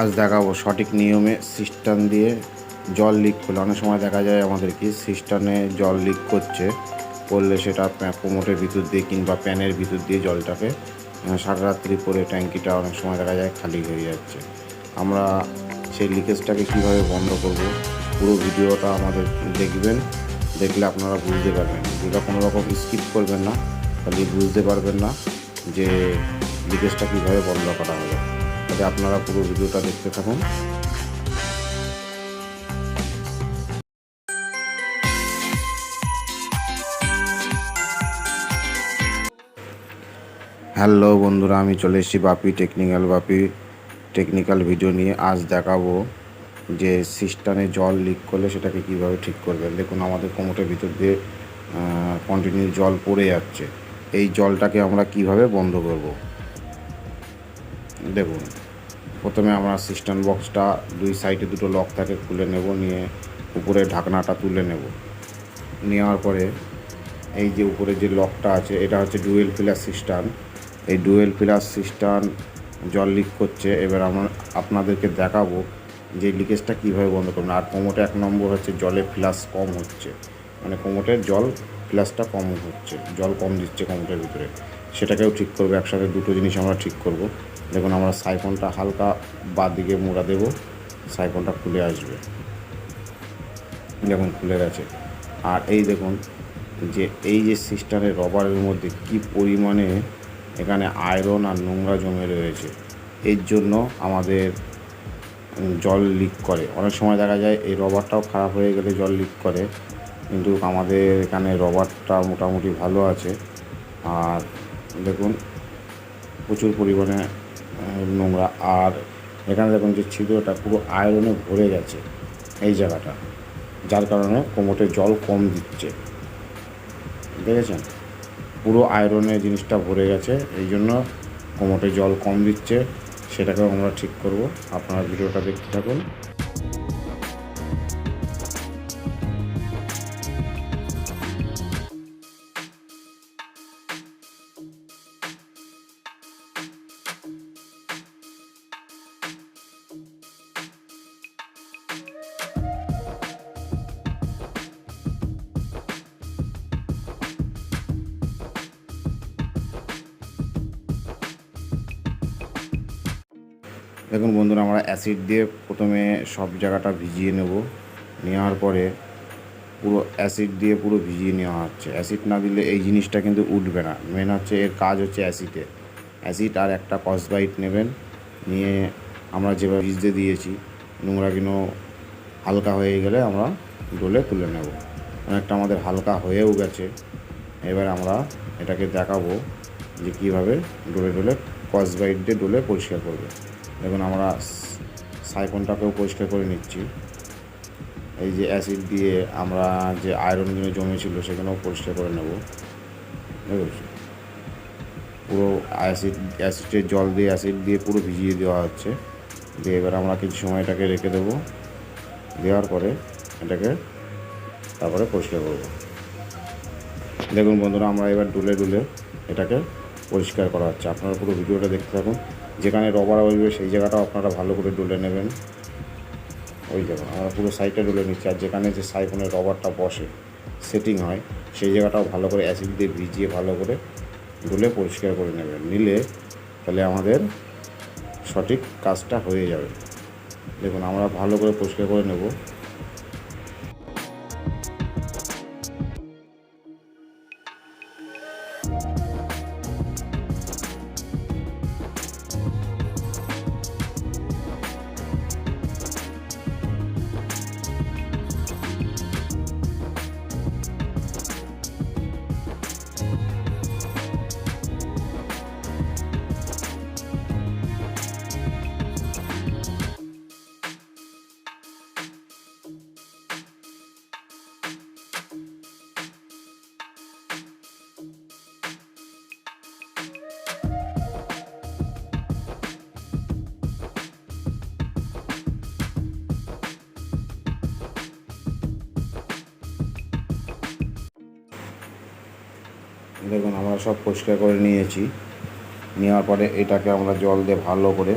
আজ দেখাবো সঠিক নিয়মে সিস্টেম দিয়ে জল লিক করলে। অনেক সময় দেখা যায় আমাদের কি সিস্টেমে জল লিক করছে, করলে সেটা কোমোটের ভিতর দিয়ে কিংবা প্যানের ভিতর দিয়ে জলটাকে সারা রাত্রি পরে ট্যাঙ্কিটা অনেক সময় দেখা যায় খালি হয়ে যাচ্ছে। আমরা সেই লিকেজটাকে কীভাবে বন্ধ করব, পুরো ভিডিওটা আমাদের দেখবেন, দেখলে আপনারা বুঝতে পারবেন। যেটা কোনো রকম স্কিপ করবেন না তাহলে বুঝতে পারবেন না যে লিকেজটা কীভাবে বন্ধ করা হবে তাহলে আপনারা পুরো ভিডিওটা দেখতে থাকুন। হ্যালো বন্ধুরা, আমি চলে এসেছি Bapi technical. Bapi technical video নিয়ে আজ দেখাবো যে সিস্টেমে জল লিক করলে সেটাকে কীভাবে ঠিক করবেন। দেখুন, আমাদের কোমোটের ভিতর দিয়ে কন্টিনিউ জল পড়ে যাচ্ছে। এই জলটাকে আমরা কীভাবে বন্ধ করব? দেখুন। প্রথমে আমরা সিস্টেম বক্সটা দুই সাইডে দুটো লক থাকে, খুলে নেব, নিয়ে উপরে ঢাকনাটা তুলে নেব। নেওয়ার পরে এই যে উপরে যে লকটা আছে, এটা হচ্ছে ডুয়েল ফিলার সিস্টেম এই ডুয়েল ফিলার সিস্টেম জল লিক করছে। এবার আমরা আপনাদেরকে দেখাবো যে লিকেজটা কীভাবে বন্ধ করবেন। আর কোমোটে এক নম্বর হচ্ছে জলে ফ্লাস কম হচ্ছে। মানে কোমোটের জল ফ্লাসটা কম হচ্ছে, জল কম দিচ্ছে কোমোটের ভিতরে। সেটাকেও ঠিক করব, একসাথে দুটো জিনিস আমরা ঠিক করব। দেখুন, আমরা সাইফনটা হালকা বাদ দিকে মোড়া দেবো, সাইফনটা খুলে আসবে। দেখুন, খুলে গেছে। আর এই দেখুন, যে এই যে সিস্টেমের রবারের মধ্যে কি পরিমাণে এখানে আয়রন আর নোংরা জমে রয়েছে, এর জন্য আমাদের জল লিক করে। অনেক সময় দেখা যায় এই রবারটাও খারাপ হয়ে গেলে জল লিক করে, কিন্তু আমাদের এখানে রবারটা মোটামুটি ভালো আছে। আর দেখুন, প্রচুর পরিমাণে নোংরা। আর এখানে দেখুন যে ছিদ্রটা পুরো আয়রনে ভরে গেছে এই জায়গাটা, যার কারণে কোমোটে জল কম দিচ্ছে। দেখেছেন? পুরো আয়রনে জিনিসটা ভরে গেছে, এই জন্য কোমোটে জল কম দিচ্ছে। সেটাকেও আমরা ঠিক করব। আপনারা ভিডিওটা দেখতে থাকুন। দেখুন বন্ধুরা, আমরা অ্যাসিড দিয়ে প্রথমে সব জায়গাটা ভিজিয়ে নেব। নেওয়ার পরে পুরো অ্যাসিড দিয়ে পুরো ভিজিয়ে নেওয়া হচ্ছে। অ্যাসিড না দিলে এই জিনিসটা কিন্তু উঠবে না। মেন হচ্ছে এর কাজ হচ্ছে অ্যাসিডে অ্যাসিড আর একটা কসবাইট নেবেন। নিয়ে আমরা যেভাবে ভিজতে দিয়েছি, নোংরা কিনো হালকা হয়ে গেলে আমরা ডোলে তুলে নেব। অনেকটা আমাদের হালকা হয়েও গেছে। এবার আমরা এটাকে দেখাবো যে কীভাবে ডোলে ডোলে কসবাইট দিয়ে ডোলে পরিষ্কার করবে। দেখুন, আমরা সাইফনটাকেও পরিষ্কার করে নিচ্ছি। এই যে অ্যাসিড দিয়ে আমরা যে আয়রনগুলো জমেছিল সেখানেও পরিষ্কার করে নেব। পুরো অ্যাসিড, অ্যাসিডের জল দিয়ে, অ্যাসিড দিয়ে পুরো ভিজিয়ে দেওয়া হচ্ছে। দিয়ে এবার আমরা কিছু সময় এটাকে রেখে দেবো। দেওয়ার পরে এটাকে তারপরে পরিষ্কার করব। দেখুন বন্ধুরা, আমরা এবার ডুলে ডুলে এটাকে পরিষ্কার করা হচ্ছে। আপনারা পুরো ভিডিওটা দেখতে থাকুন। যেখানে রবার বসবে, সেই জায়গাটাও আপনারা ভালো করে ডুলে নেবেন। ওই জায়গা আমরা পুরো সাইডটা ডুলে নিচ্ছি। আর যেখানে যে সাইফোনের রবারটা বসে সেটিং হয়, সেই জায়গাটাও ভালো করে অ্যাসিড দিয়ে ভিজিয়ে ভালো করে ডুলে পরিষ্কার করে নেবেন। নিলে তাহলে আমাদের সঠিক কাজটা হয়ে যাবে। দেখুন, আমরা ভালো করে পরিষ্কার করে নেব। দেখুন, আমরা সব পরিষ্কার করে নিয়েছি। নেওয়ার পরে এটাকে আমরা জল দিয়ে ভালো করে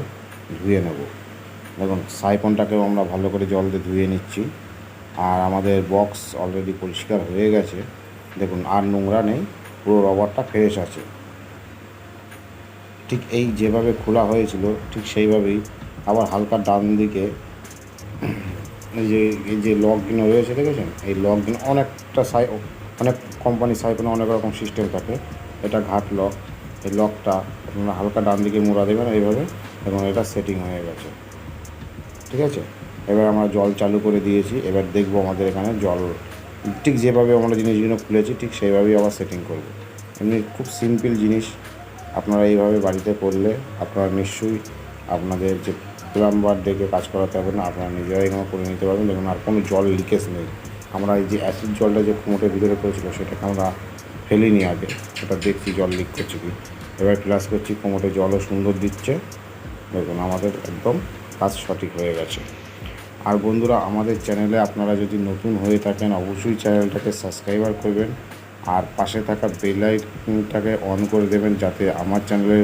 ধুয়ে নেব। দেখুন, সাইপনটাকেও আমরা ভালো করে জল দিয়ে ধুয়ে নিচ্ছি। আর আমাদের বক্স অলরেডি পরিষ্কার হয়ে গেছে। দেখুন, আর নোংরা নেই, পুরো রবারটা ফ্রেশ আছে। ঠিক এই যেভাবে খোলা হয়েছিল, ঠিক সেইভাবেই আবার হালকা ডান দিকে এই যে এই যে লকগুলো রয়েছে দেখেছেন? এই লকগুলো অনেকটা সাই অনেক কোম্পানি সাইপনে অনেক রকম সিস্টেম থাকে। এটা ঘাট লক এই লকটা আপনারা হালকা ডান দিকে মুড়া দেবেন এইভাবে এবং এটা সেটিং হয়ে গেছে। ঠিক আছে? এবার আমরা জল চালু করে দিয়েছি, এবার দেখব আমাদের এখানে জল, ঠিক যেভাবে আমরা জিনিসগুলো খুলেছি, ঠিক সেইভাবেই আবার সেটিং করব। এমনি খুব সিম্পল জিনিস, আপনারা এইভাবে বাড়িতে করলে আপনারা নিশ্চয়ই আপনাদের যে প্লাম্বার ডেকে কাজ করাতে হবে না, আপনারা নিজেরাই এখানে করে নিতে পারবেন। দেখুন, আর কোনো জল লিকেজ নেই। আমরা এই যে অ্যাসিড জলটা যে কুমোটের ভিতরে করেছিল সেটাকে আমরা ফেলিনি আগে। ওটা দেখছি জল লিক করছে কি। এবার ক্লাস করছি কুমোটে জলও সুন্দর দিচ্ছে। দেখুন, আমাদের একদম কাজ সঠিক হয়ে গেছে। আর বন্ধুরা, আমাদের চ্যানেলে আপনারা যদি নতুন হয়ে থাকেন, অবশ্যই চ্যানেলটাকে সাবস্ক্রাইবার করবেন। আর পাশে থাকা বেলাইটটাকে অন করে দেবেন, যাতে আমার চ্যানেলে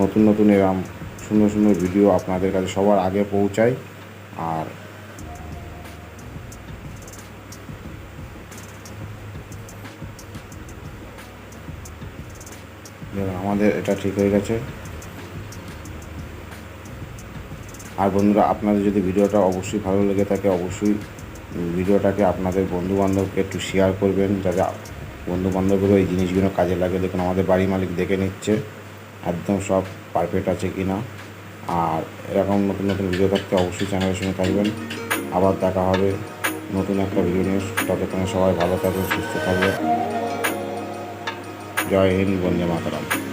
নতুন নতুন এরম সুন্দর সুন্দর ভিডিও আপনাদের কাছে সবার আগে পৌঁছায়। আর আমাদের এটা ঠিক হয়ে গেছে। আর বন্ধুরা, আপনাদের যদি ভিডিওটা অবশ্যই ভালো লেগে থাকে, অবশ্যই ভিডিওটাকে আপনাদের বন্ধু বান্ধবকে একটু শেয়ার করবেন, যাতে বন্ধু বান্ধবেরও এই জিনিসগুলো কাজে লাগে দেখুন, আমাদের বাড়ি মালিক দেখে নিচ্ছে, একদম সব পারফেক্ট আছে কি না আর এরকম নতুন নতুন ভিডিও থাকতে অবশ্যই চ্যানেলের সঙ্গে থাকবেন। আবার দেখা হবে নতুন একটা ভিডিও নিয়ে। সবাই ভালো থাকবেন, সুস্থ থাকবেন। जय हिंद वंदे मातरम।